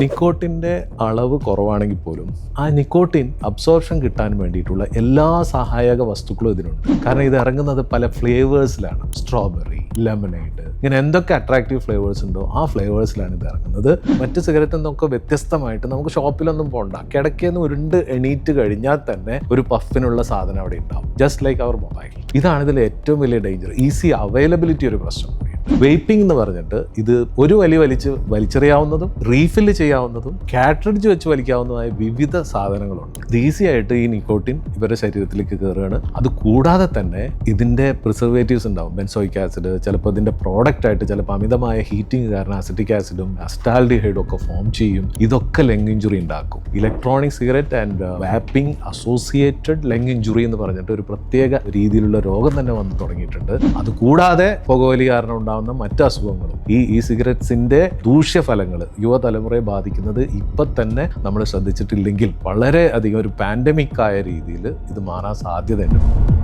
നിക്കോട്ടിന്റെ അളവ് കുറവാണെങ്കിൽ പോലും ആ നിക്കോട്ടിൻ അബ്സോർപ്ഷൻ കിട്ടാൻ വേണ്ടിയിട്ടുള്ള എല്ലാ സഹായക വസ്തുക്കളും ഇതിനുണ്ട്. കാരണം ഇത് ഇറങ്ങുന്നത് പല ഫ്ലേവേഴ്സിലാണ്. സ്ട്രോബെറി ലെമനൈഡ് ഇങ്ങനെ എന്തൊക്കെ അട്രാക്റ്റീവ് ഫ്ലേവേഴ്സ് ഉണ്ടോ ആ ഫ്ലേവേഴ്സിലാണ് ഇത് ഇറങ്ങുന്നത്. മറ്റ് സിഗരറ്റിൽ നിന്നൊക്കെ വ്യത്യസ്തമായിട്ട് നമുക്ക് ഷോപ്പിലൊന്നും പോകണ്ട കിടക്കേന്ന് ഉരുണ്ട് എണീറ്റ് കഴിഞ്ഞാൽ തന്നെ ഒരു പഫിനുള്ള സാധനം അവിടെ ഉണ്ടാവും. ജസ്റ്റ് ലൈക്ക് അവർ മൊബൈൽ ഇതാണ് ഇതിൽ ഏറ്റവും വലിയ ഡേഞ്ചർ ഈസി അവൈലബിലിറ്റി ഒരു പ്രശ്നം. വെയ്പ്പിംഗ് എന്ന് പറഞ്ഞിട്ട് ഇത് ഒരു വലി വലിച്ച് വലിച്ചെറിയാവുന്നതും റീഫില്ല് ചെയ്യാവുന്നതും കാട്രിഡ്ജ് വെച്ച് വലിക്കാവുന്നതുമായ വിവിധ സാധനങ്ങളുണ്ട്. ഇത് ഈസി ആയിട്ട് ഈ നിക്കോട്ടിൻ ഇവരുടെ ശരീരത്തിലേക്ക് കയറുകയാണ് അത് കൂടാതെ തന്നെ ഇതിന്റെ പ്രിസർവേറ്റീവ്സ് ഉണ്ടാവും. ബെൻസോയിക് ആസിഡ് ചിലപ്പോൾ ഇതിന്റെ പ്രോഡക്റ്റ് ആയിട്ട് ചിലപ്പോൾ അമിതമായ ഹീറ്റിംഗ് കാരണം അസിറ്റിക് ആസിഡും അസ്റ്റാൽഡിഹൈഡും ഒക്കെ ഫോം ചെയ്യും. ഇതൊക്കെ ലെങ് ഇഞ്ചുറി ഉണ്ടാക്കും. Electronic cigarette and vaping associated lung injury എന്ന് പറഞ്ഞിട്ട് ഒരു പ്രത്യേക രീതിയിലുള്ള രോഗം തന്നെ വന്നു തുടങ്ങിയിട്ടുണ്ട് അത് കൂടാതെ പുകവലി കാരണം ഉണ്ടാകുന്ന മറ്റ് അസുഖങ്ങളും. ഈ ഇ സിഗരറ്റ്സിന്റെ ദൂഷ്യഫലങ്ങൾ യുവതലമുറയെ ബാധിക്കുന്നത് ഇപ്പം തന്നെ നമ്മൾ ശ്രദ്ധിച്ചിട്ടില്ലെങ്കിൽ വളരെ അധികം ഒരു പാൻഡമിക് ആയ രീതിയിൽ ഇത് മാറാൻ സാധ്യതയുണ്ട്.